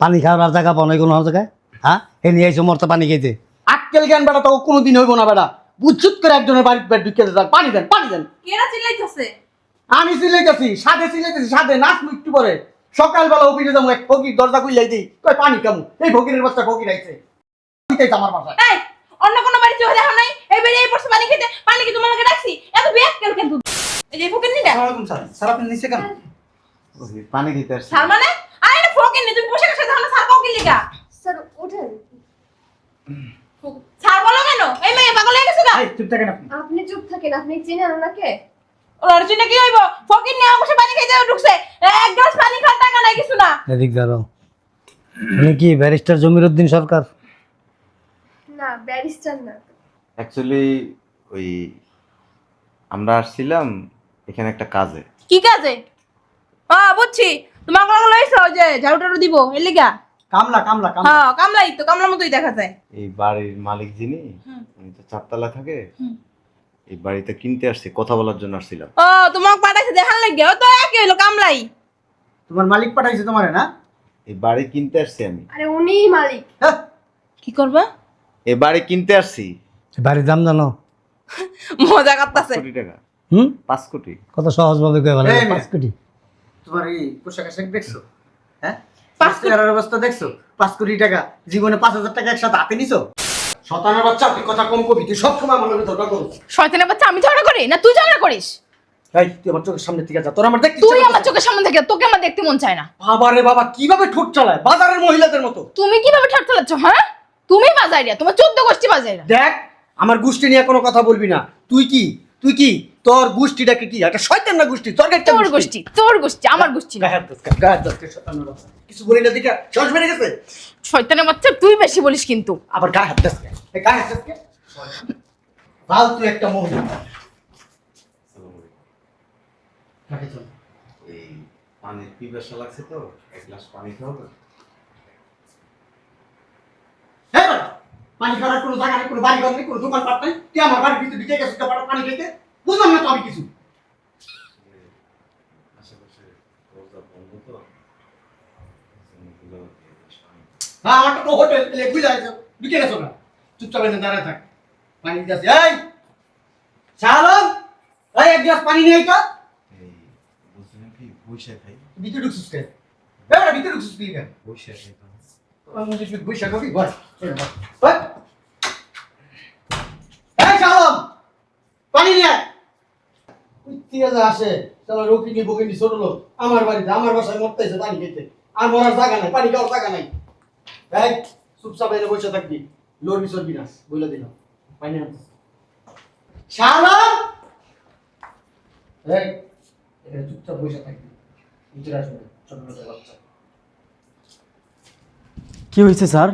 পানি খাওয়ার আর জায়গা পাও নাই কোনো জায়গায়? হ্যাঁ? এ নিয়ে এসে মরতে পানি খেতে আক্কেল জ্ঞান বেটা তো কোনোদিন হইব না বেটা। বুচ্ছুত করে একজনের বাড়ির পেট ঢুকে যাক পানি দেন পানি দেন। কেরা চিল্লাইতেছে? আমি সিলাইতেছি সাদে সিলাইতেছি সাদে নাচ একটু পরে। সকালবেলা অফিসে যাব এক ফকির দরজা খুললাই দিই। কই পানি কামু এই ফকিরের বাচ্চা ফকির আইছে। দিতেই আমার বাসায়। এই অন্য কোনো বাড়ি চলে দেখো নাই? এই বাড়ি এই পড়ছে পানি খেতে পানি কি ডাকছি? এত বিয়াক কেন কিন্তু এই যে ফকির নিটা। স্যার স্যার আপনি নিচে কেন? পানি আসছি। সার মানে? আরে না ফকির নি তুমি পোশাক সাথে সার কাউ কি লিগা? স্যার ওঠেন। সার বলো কেন? এই মেয়ে পাগল হয়ে গেছে গা। এই চুপ থাকেন আপনি। আপনি চুপ থাকেন আপনি চেনেন ওনাকে? ওর জন্য কি হইব? ফকির নিয়ে বসে পানি খাইতে ঢুকছে। এক গ্লাস পানি খাওয়ার টাকা নাই কিছু না। এদিক দাঁড়াও। উনি কি ব্যারিস্টার জমির উদ্দিন সরকার? না ব্যারিস্টার না। অ্যাকচুয়ালি ওই আমরা আসছিলাম এখানে একটা কাজে। কি কাজে? ও বুঝছি। তোমার কোনো লইছো? যে ঝাড়ু টাড়ু দিব এর লিগা? কামলা কামলা কামলা। হ্যাঁ কামলাই তো কামলার মতোই দেখা যায়। এই বাড়ির মালিক যিনি উনি তো চারতলা থাকে। এই বাড়িতে কিনতে আসছি কথা বলার জন্য আসছিলাম। ও তোমাকে পাঠাইছে দেখান লাগে ও তো একই হইল কামলাই। তোমার মালিক পাঠাইছে তোমারে না? এই বাড়ি কিনতে আসছি আমি। আরে উনিই মালিক। হ্যাঁ। কি করবা? এই বাড়ি কিনতে আসছি। বাড়ির দাম জানো? মজা করতেছে। কোটি টাকা। হুম? পাঁচ কোটি। কত সহজভাবে কয়ে বলে পাঁচ কোটি। তোমার এই পোশাক আশাক দেখছ? হ্যাঁ? পাঁচ পাঁচ টাকার অবস্থা দেখছ? পাঁচ কোটি টাকা। জীবনে পাঁচ হাজার টাকা একসাথে হাতে নিছো? শতানের বাচ্চা তুই কথা কম কবি তুই সবসময় আমার লোকের দরকার করো শয়তানের বাচ্চা আমি ঝগড়া করি? না তুই ঝগড়া করিস? এই তুই আমার চোখের সামনে থেকে যা। তোর আমার দেখতে তুই আমার চোখের সামনে থেকে তোকে আমার দেখতে মন চায় না। বাবা রে বাবা কীভাবে ঠোঁট চালায়? বাজারের মহিলাদের মতো। তুমি কীভাবে ঠাট চালাচ্ছ হ্যাঁ? তুমি বাজাইরিয়া তোমার চোদ্দ গোষ্ঠী বাজাইরা। দেখ আমার গোষ্ঠী নিয়ে কোনো কথা বলবি না। তুই কি? তুই কি? তোর গোষ্ঠীটাকে কি একটা শয়তান না গোষ্ঠী তোর একটা তোর গোষ্ঠী। তোর গোষ্ঠী আমার গোষ্ঠী না। কিছু বলি না দিকা শ্বাস বেড়ে গেছে? শয়তানের বাচ্চা তুই বেশি বলিস কিন্তু। আবার গায়ে হাত দাস গায়ে হাত দাস কে? ফালতু একটা মহিলা? এই পানির পিপাসা লাগছে তো এক গ্লাস পানি খাওয়াবে এই বেটা, পানি খাওয়ার কোনো জায়গা নেই কোনো বাড়ি ঘর নেই কোনো দোকান পাট নেই। তুই আমার বাড়ির ভিতরে ঢুকে গেছিস পানি খেতে? বুঝলাম না তো আমি কিছু। হ্যাঁ আমার তো হোটেল বুঝে আছে গেছো না চুপচাপ এনে দাঁড়ায় থাক পানি দিতে। এই শালম এই এক গ্লাস পানি নিয়ে তো এই কি বৈশা খাই ভিতরে ঢুকছিস কে এবারে ভিতরে ঢুকছিস কেন বৈশা খাই তো। বৈশাখ হবি বল বল। বল। এই শালম পানি নিয়ে আয়। আসে চলো রকিনি বকিনি ছোট লোক। আমার বাড়িতে আমার বাসায় মরতেছে পানি খেতে। আর মরার জায়গা নাই পানি খাওয়ার জায়গা নাই। এই চুপচাপ এনে বসে থাকবি। লড়বি চড়বি না বলে দিলাম পানি আনতে এই এখানে চুপচাপ বসে থাকবি। ভিতরে আসবে ছোট ছোট বাচ্চা। কি হয়েছে স্যার?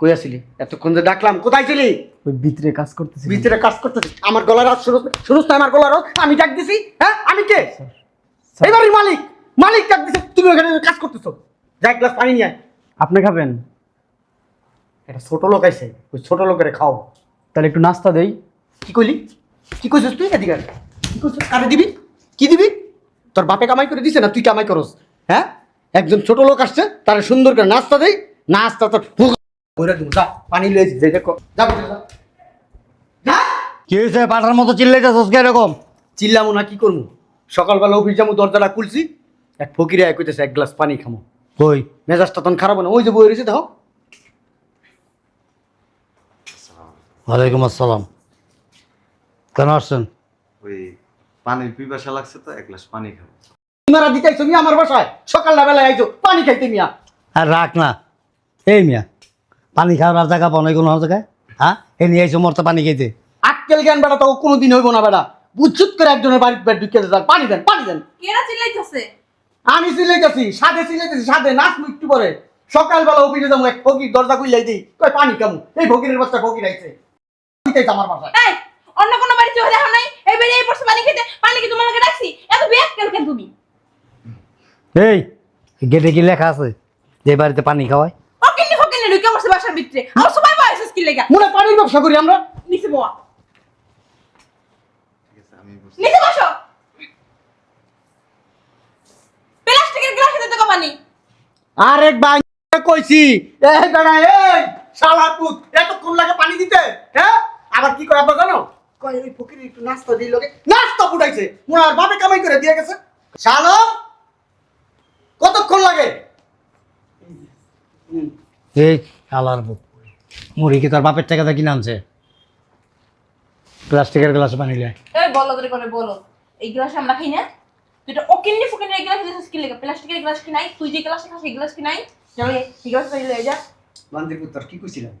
কই আসিলি? এতক্ষণ যে ডাকলাম কোথায় ছিলি? ওই ভিতরে কাজ করতেছি ভিতরে কাজ করতেছিস আমার গলার আওয়াজ শুনুস শুনুস না আমার গলার আওয়াজ? আমি ডাক দিছি হ্যাঁ? আমি কে? এবারই মালিক। মালিক ডাক দিছে তুমি ওখানে কাজ করতেছো। যা গ্লাস পানি নিয়ে আপনি খাবেন? একটা ছোট লোক আইছে ওই ছোট লোকের খাও। তাহলে একটু নাস্তা দেই। কি কইলি? কি কইছিস তুই এদিকে। কি কইছিস? কারে দিবি? কি দিবি? তোর বাপে কামাই করে দিছে না তুই কামাই করস? হ্যাঁ? একজন ছোট লোক আসছে তার সুন্দর করে নাস্তা দেই। নাস্তা তোর ফুক কইরা দিব যা পানি লইছি যে দেখো। যা। কি হয়েছে পাঠার মতো চিল্লাইতেছস কে এরকম? চিল্লামো না কি করব সকালবেলা অফিস যাব দরজাটা খুলছি। এক ফকিরে এক কইতেছে এক গ্লাস পানি খামো। কই? মেজাজটা তখন খারাপ না ওই যে বই রয়েছে দেখো। ওয়ালাইকুম আসসালাম। কেন আসছেন? ওই পানির পিপাসা লাগছে তো এক গ্লাস পানি খাব। ইমারা দিতে আইছো মিয়া আমার বাসায়? সকালটা বেলায় আইছো পানি খাইতে মিয়া। আর রাখ না। এই মিয়া পানি খাওয়ার আর জায়গা পাও নাই কোনো জায়গায়? হ্যাঁ? এ নিয়ে এসে মরতে পানি খেতে আক্কেল জ্ঞান বেড়া তো কোনোদিন হইব না বেড়া বুচ্ছুত করে একজনের বাড়ির পেট ঢুকে যাক পানি দেন পানি দেন। কেরা চিল্লাইতেছে? আমি সিলাইতেছি সাদে সিলাইতেছি সাদে নাচ একটু পরে। সকালবেলা অফিসে যাব এক ফকির দরজা খুললাই দিই। কই পানি কামু এই ফকিরের বাচ্চা ফকির আইছে। আমার বাসায়। এই অন্য কোনো বাড়ি চলে দেখো নাই? এই বাড়ি এই পড়ছে পানি খেতে পানি কি লাগে ডাকছি। এত বিয়াক কেন কেন তুমি? এই গেটে কি লেখা আছে? যে বাড়িতে পানি খাওয়ায়? ফকিনি ফকিনি ঢুকে বসে বাসার ভিতরে। আমার সবাই বয়স কি লেগা। মনে পানির ব্যবসা করি আমরা। নিচে বয়া ঠিক আছে আমি বসো। প্লাস্টিকের গ্লাসে দিতে পানি আর এক বাং কইছি। এই বেড়া এই শালা পুত এতক্ষণ লাগে পানি দিতে? হ্যাঁ আবার কি করে আবার জানো? কয় ওই ফকির একটু নাস্তা দিল নাস্তা ফুটাইছে। মোর আর বাপে কামাই করে দিয়ে গেছে। শালো কতক্ষণ লাগে? এই বুক মুড়ি কি তোর বাপের টাকা কিনে আনছে? প্লাস্টিকের গ্লাসে পানি করে বলো। এই গ্লাস আমরা খাই না? তুই এটা ওকিন্নি ফুকিন্নি এই গ্লাস দিছিস কি লাগে? প্লাস্টিকের গ্লাস কি নাই? তুই যে গ্লাসে খাস এই গ্লাস কি নাই? চলে এই গ্লাস লয়ে যা। বান্দির পুত তোর কি কইছিলাম?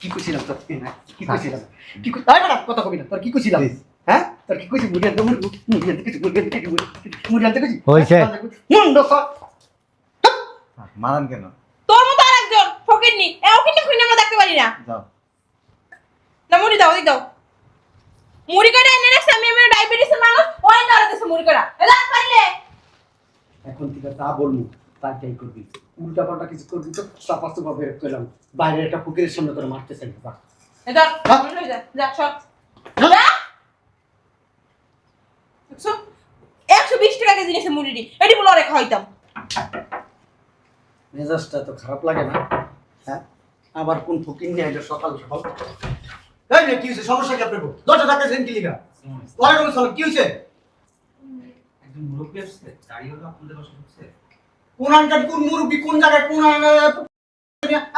কি কইছিলাম তোর? হ্যাঁ, কি কইছিলাম? কি কই বেটা কথা কবি না। তোর কি কইছিলাম? হ্যাঁ? তোর কি কইছি? মুড়ি আনতে মুড়ি মুড়ি আনতে কইছি মুড়ি আনতে কইছি মুড়ি আনতে হইছে। মুন্ড কর মারান কেন? তোর মতো আরেকজন ফকিন্নি। এ ওকিন্নি ফুকিন্নি আমরা দেখতে পারি না। যাও। না মুড়ি দাও দাও। মুড়ি কাটা এনে রাখছি আমি আমার ডায়াবেটিসের মানুষ ওই রাখতেছে মুড়ি কাটা এলা পাইলে এখন থেকে তা বলব তাই করবি। উল্টা পাল্টা কিছু করবি তো চাপা বের করলাম বাইরে একটা পুকুরের সামনে তোর মারতে চাই? মুড়ি লয়ে যা যা সব একশো বিশ টাকা কেজি নিয়েছে মুড়িটি। এটি বলে রেখা হইতাম মেজাজটা তো খারাপ লাগে না হ্যাঁ? আবার কোন ফকির নিয়ে এটা সকাল সকাল? এই রে কি হয়েছে? সমস্যা কি আপনার দশটা টাকা সেন কি লিখা ওয়ালাইকুম আসসালাম কি হয়েছে? একজন মুরব্বী আসছে গাড়ি হলো আপনাদের বাসা ঢুকছে। কোন আনকাট কোন মুরব্বি কোন জায়গায় কোন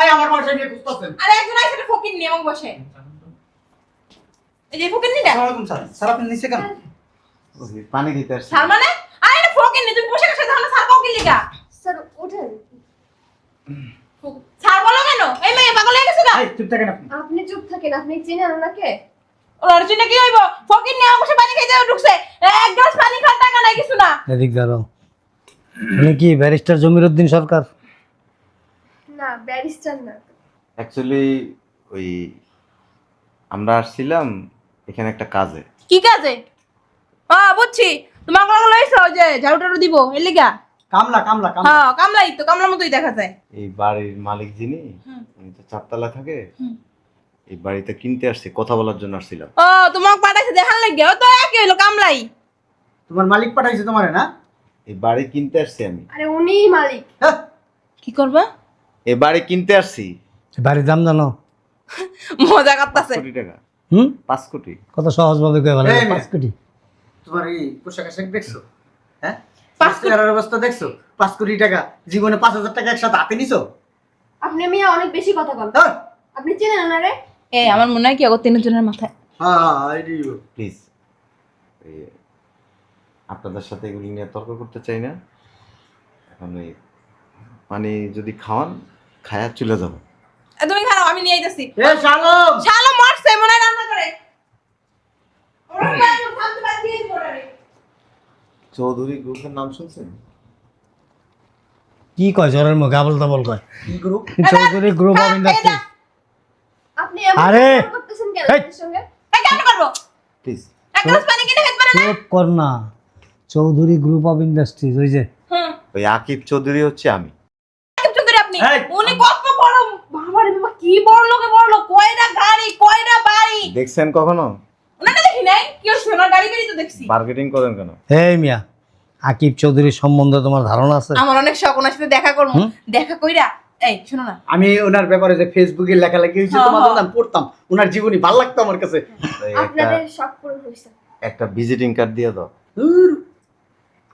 এই আমার বাসায় নিয়ে খুঁজতেছেন। আরে একজন আইসে একটা ফকির নিয়ে আমাকে বসে এই যে ফকির নিটা। আসসালামাইকুম স্যার। স্যার আপনি নিচে কেন? পানি দিতে আসছে। সার মানে? আরে ফকির নি তুমি বসে গেছো তাহলে সার কাউকে লিগা? স্যার ওঠেন। সার বলো কেন? এই মেয়ে পাগল হয়ে গেছে গা। এই চুপ থাকেন আপনি। আপনি চুপ থাকেন আপনি চেনেন ওনাকে? ওর চিনে কি হইব? ফকির নিয়ে আমাকে পানি খাইতে ঢুকছে। এক গ্লাস পানি খাওয়ার টাকা নাই কিছু না। এদিক দাঁড়াও। উনি কি ব্যারিস্টার জমির উদ্দিন সরকার? না ব্যারিস্টার না। অ্যাকচুয়ালি ওই আমরা আসছিলাম এখানে একটা কাজে। কি কাজে? হ্যাঁ বুঝছি। তোমার কোনো লইছো ওই যে ঝাড়ু টাড়ু দিব এর লিগা। কামলা কামলা কামলা। হ্যাঁ কামলাই তো কামলার মতোই দেখা যায়। এই বাড়ির মালিক যিনি উনি তো চারতলা থাকে। এই বাড়িতে কিনতে আসছি কথা বলার জন্য আসছিলাম। ও তোমাকে পাঠাইছে দেখার লাগে ও তো একই হইল কামলাই। তোমার মালিক পাঠাইছে তোমারে না? এই বাড়ি কিনতে আসছি আমি। আরে উনিই মালিক। কি করবা? এই বাড়ি কিনতে আসছি। বাড়ির দাম জানো? মজা করতেছে। কোটি টাকা। হুম? পাঁচ কোটি। কত সহজভাবে কয়ে এই পাঁচ কোটি। তোমার এই পোশাক আশাক দেখছ? পাঁচ অবস্থা দেখছ? পাঁচ কোটি টাকা। জীবনে পাঁচ হাজার টাকা একসাথে হাতে নিছো? আপনি মিয়া অনেক বেশি কথা বলেন। হ্যাঁ। আপনি চেনেন ওনারে এই আমার মনে হয় কি আগর তিনজনের মাথায়। হ্যাঁ হ্যাঁ প্লিজ আপনাদের সাথে এগুলি নিয়ে তর্ক করতে চাই না। এখন ওই পানি যদি খাওয়ান খায়া চলে যাব। এ, তুমি খারাপ আমি নিয়ে আইতাছি। এ শালম! শালো মরছে মনে হয় রান্না করে। ওরা শান্তি বাদ দিয়ে দিবো ওটারে। চৌধুরী গ্রুপের নাম শুনছেন? কি কয় জ্বরের মুখে? আবল তাবল কয়। কি group? Chowdhury group of industry আপনি আরে! করতেছেন কেন! সঙ্গে? কেমন করব? প্লিজ এক পানি কিনে খেতে পারে না? চুপ কর না। চৌধুরী গ্রুপ অফ ইন্ডাস্ট্রিজ ওই যে। হুম। ওই আকিব চৌধুরী হচ্ছে আমি। চুপ করে আপনি? উনি কত বড় বাবা রে বাবা কি বড় লোকে বড় লোক। কয়টা গাড়ি কয়টা বাড়ি? দেখছেন কখনো? ওনাটা দেখি নাই। কি ওনার গাড়ি গাড়ি তো দেখছি। মার্কেটিং করেন কেন? এই মিয়া আকিব চৌধুরীর সম্বন্ধে তোমার ধারণা আছে? আমার অনেক শখ ওনার সাথে দেখা করব। দেখা কইরা এই শোনো না। আমি ওনার ব্যাপারে যে ফেসবুকে লেখালেখি হয়েছে হ্যাঁ, তোমার হ্যাঁ। পড়তাম। ওনার জীবনী ভালো লাগতো আমার কাছে। একটা আপনাদের শখ পূরণ হয়েছে। একটা ভিজিটিং কার্ড দিয়ে দাও।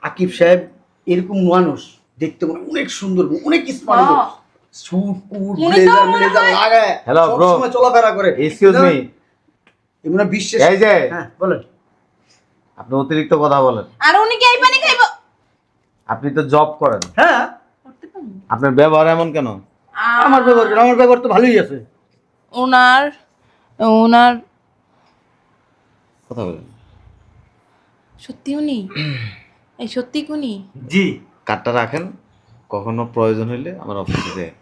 আকিব সাহেব এরকম মানুষ দেখতে মনে অনেক সুন্দর অনেক স্মার্ট হ্যাঁ। স্যুট কুট তো ব্লেজার ব্লেজার লাগায় সময় চলাফেরা করে। এক্সকিউজ মি এমন বিশ্বাস এই যে। হ্যাঁ বলেন। আপনি অতিরিক্ত কথা বলেন। আর উনি কি এই পানি খাইবো? আপনি তো জব করেন। হ্যাঁ। আপনার ব্যবহার এমন কেন? আমার ব্যবহার কেন? আমার ব্যবহার তো ভালোই আছে। ওনার ওনার কথা বলেন। সত্যি উনি? এই সত্যি উনি? জি। কার্ডটা রাখেন কখনো প্রয়োজন হইলে আমার অফিসে যায়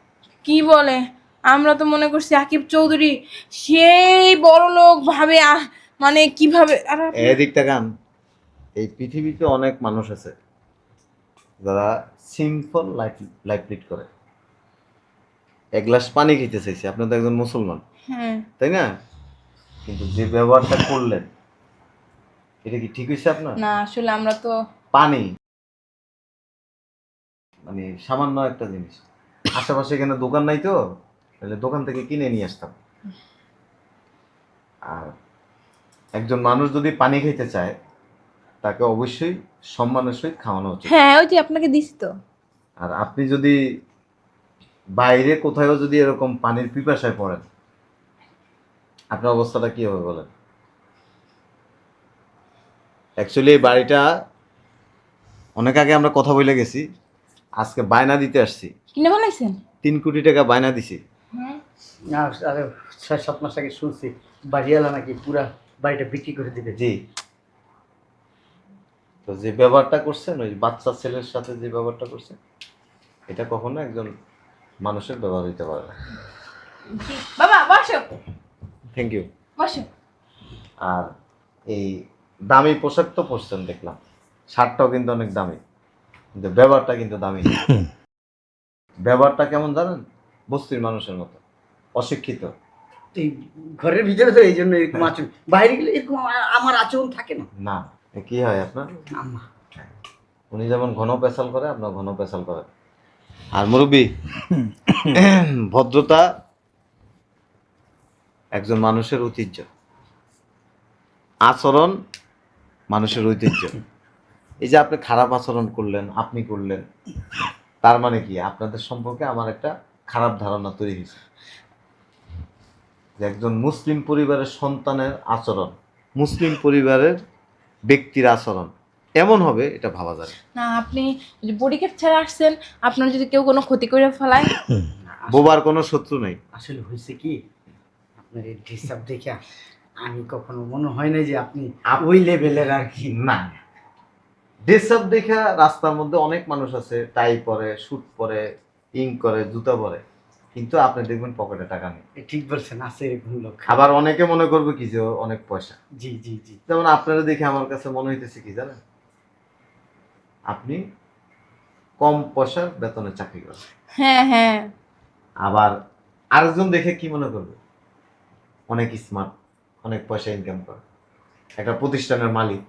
কি বলে? আমরা তো মনে করছি আকিব চৌধুরী সেই বড় লোক ভাবে আহ, মানে কীভাবে এদিকটা গান। এই পৃথিবীতে অনেক মানুষ আছে যারা সিম্পল লাইফ লাইফ লিড করে। এক গ্লাস পানি খেতে চাইছে আপনি তো একজন মুসলমান। হ্যাঁ। তাই না? কিন্তু যে ব্যবহারটা করলেন এটা কি ঠিক হয়েছে আপনার? না আসলে আমরা তো পানি। মানে সামান্য একটা জিনিস। আশেপাশে এখানে দোকান নাই তো? তাহলে দোকান থেকে কিনে নিয়ে আসতাম। আর একজন মানুষ যদি পানি খেতে চায় তাকে অবশ্যই সম্মানের সহিত খাওয়ানো উচিত। হ্যাঁ ওই যে আপনাকে দিছি তো। আর আপনি যদি বাইরে কোথাও যদি এরকম পানির পিপাসায় পড়েন আপনার অবস্থাটা কি হবে বলেন? অ্যাকচুয়ালি এই বাড়িটা অনেক আগে আমরা কথা বলে গেছি আজকে বায়না দিতে আসছি। কিনে বানাইছেন? তিন কোটি টাকা বায়না দিছি। না আরে ছয় সাত মাস আগে শুনছি বাড়িওয়ালা নাকি পুরা বাড়িটা বিক্রি করে দিবে। জি। তো যে ব্যবহারটা করছেন ওই বাচ্চা ছেলের সাথে যে ব্যবহারটা করছেন এটা কখনো একজন মানুষের ব্যবহার হইতে পারে না। বাবা বসো। থ্যাংক ইউ বসো। আর এই দামি পোশাক তো পরছেন দেখলাম। শার্টটাও কিন্তু অনেক দামি কিন্তু ব্যবহারটা কিন্তু দামি ব্যবহারটা কেমন জানেন? বস্তির মানুষের মতো অশিক্ষিত। এই ঘরের ভিতরে তো এই জন্য এরকম আচরণ। বাইরে গেলে এরকম আমার আচরণ থাকে না। না। কি হয় আপনার? আম্মা। উনি যেমন ঘন পেশাল করে আপনার ঘন পেশাল করে। আর মুরব্বী ভদ্রতা একজন মানুষের ঐতিহ্য। আচরণ মানুষের ঐতিহ্য। এই যে আপনি খারাপ আচরণ করলেন আপনি করলেন তার মানে কি? আপনাদের সম্পর্কে আমার একটা খারাপ ধারণা তৈরি হয়েছে। যে একজন মুসলিম পরিবারের সন্তানের আচরণ মুসলিম পরিবারের ব্যক্তির আচরণ। এমন হবে এটা ভাবা যায় না। আপনি যে বডি ক্যাপ ছেড়ে আসছেন আপনার যদি কেউ কোনো ক্ষতি করে ফেলায় বোবার কোনো শত্রু নেই। আসলে হয়েছে কি আপনার এই ডিস্টার্ব দেখে আমি কখনো মনে হয় না যে আপনি ওই লেভেলের আর কি। না। ড্রেসআপ দেখা রাস্তার মধ্যে অনেক মানুষ আছে টাই পরে স্যুট পরে ইং করে জুতা পরে। কিন্তু আপনি দেখবেন পকেটে টাকা নেই। ঠিক বলছেন আছে এরকম লোক। আবার অনেকে মনে করবে কি যে অনেক পয়সা। জি জি জি। যেমন আপনারা দেখে আমার কাছে মনে হইতেছে কি জানেন? আপনি কম পয়সার বেতনে চাকরি করেন। হ্যাঁ হ্যাঁ। আবার আরেকজন দেখে কি মনে করবে? অনেক স্মার্ট অনেক পয়সা ইনকাম করে। একটা প্রতিষ্ঠানের মালিক।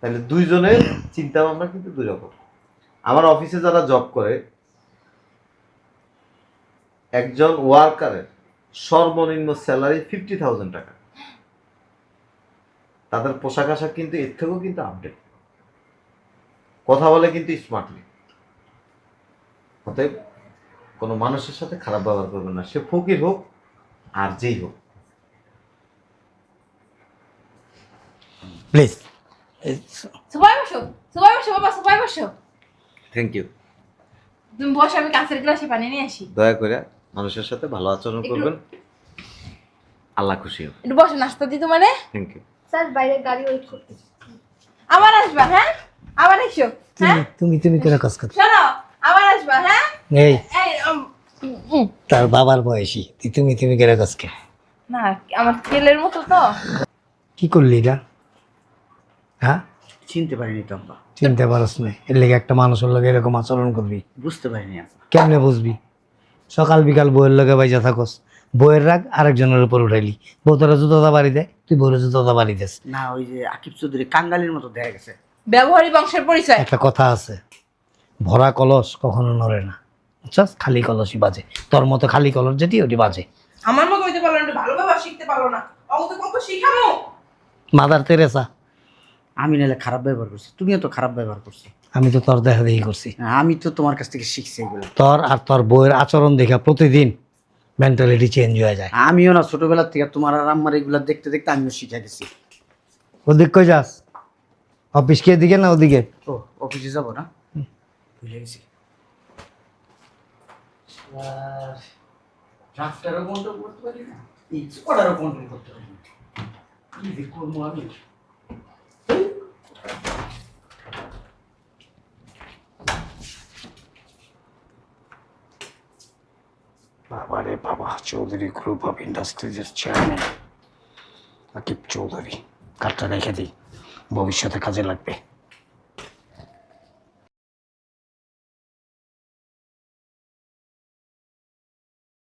তাহলে দুইজনের চিন্তা ভাবনা কিন্তু দুই রকম। আমার অফিসে যারা জব করে একজন ওয়ার্কারের সর্বনিম্ন স্যালারি ফিফটি থাউজেন্ড টাকা। তাদের পোশাক আশাক কিন্তু এর থেকেও কিন্তু আপডেট কথা বলে কিন্তু স্মার্টলি অতএব কোনো মানুষের সাথে খারাপ ব্যবহার করবেন না। সে ফকির হোক আর যেই হোক। প্লিজ সবাই বসো সবাই বসো বাবা সবাই বসো থ্যাংক ইউ তুমি বসো আমি কাঁচের গ্লাসে পানি নিয়ে আসি। দয়া করে মানুষের সাথে ভালো আচরণ করবেন। আল্লাহ খুশি হোক। একটু বসো নাস্তা দিই তোমারে থ্যাংক ইউ স্যার বাইরে গাড়ি ওয়েট করতেছে। আবার আসবা হ্যাঁ? আবার এসো হ্যাঁ? তুমি তুমি কেন কাজ করছ? শোনো আবার আসবা হ্যাঁ? এই। এই তার বাবার বয়সী। তুই তুমি তুমি কেন কাজকে না আমার ছেলের মতো তো। কি করলি এটা হ্যাঁ? চিনতে পারিনি তো আব্বা। চিনতে পারস না এর লেগে একটা মানুষের লগে এরকম আচরণ করবি। বুঝতে পারিনি কেমনে বুঝবি? সকাল বিকাল বইয়ের লগে বাইজা থাকস। বইয়ের রাগ আরেকজনের উপর উঠাইলি। বউ তোরা জুতোটা বাড়ি দেয় তুই বউরে জুতোটা বাড়ি দেস। না ওই যে আকিব চৌধুরী কাঙ্গালির মতো দেখা গেছে। ব্যবহারী বংশের পরিচয়। একটা কথা আছে ভরা কলস কখনো নড়ে না। বুঝছস খালি কলসই বাজে। তোর মতো খালি কলস যেটি ওটি বাজে। আমার মতো হইতে পারল না ভালো ব্যবহার শিখতে পারল না। অত কত শিখামো মাদার তেরেসা। আমি নাহলে খারাপ ব্যবহার করছি। তুমিও তো খারাপ ব্যবহার করছ। আমি তো তোর দেখা দেখি করছি। আমি তো তোমার কাছ থেকে শিখছি এগুলো। তোর আর তোর বইয়ের আচরণ দেখা প্রতিদিন মেন্টালিটি চেঞ্জ হয়ে যায়। আমিও না ছোটবেলা থেকে তোমার আর আমার এগুলো দেখতে দেখতে আমিও শিখে গেছি। ওদিক কই যাস? অফিস কি এদিকে না ওদিকে? ও অফিসে যাব না? ভুলে গেছি। কন্ট্রোল করতে পারি না? স্কোয়াডারও কন্ট্রোল করতে পারি না? কি করব আমি বাবা রে বাবা চৌধুরী গ্রুপ অফ ইন্ডাস্ট্রিজের চেয়ারম্যান আকিব চৌধুরী কার্ডটা রেখে দিই। ভবিষ্যতে কাজে লাগবে।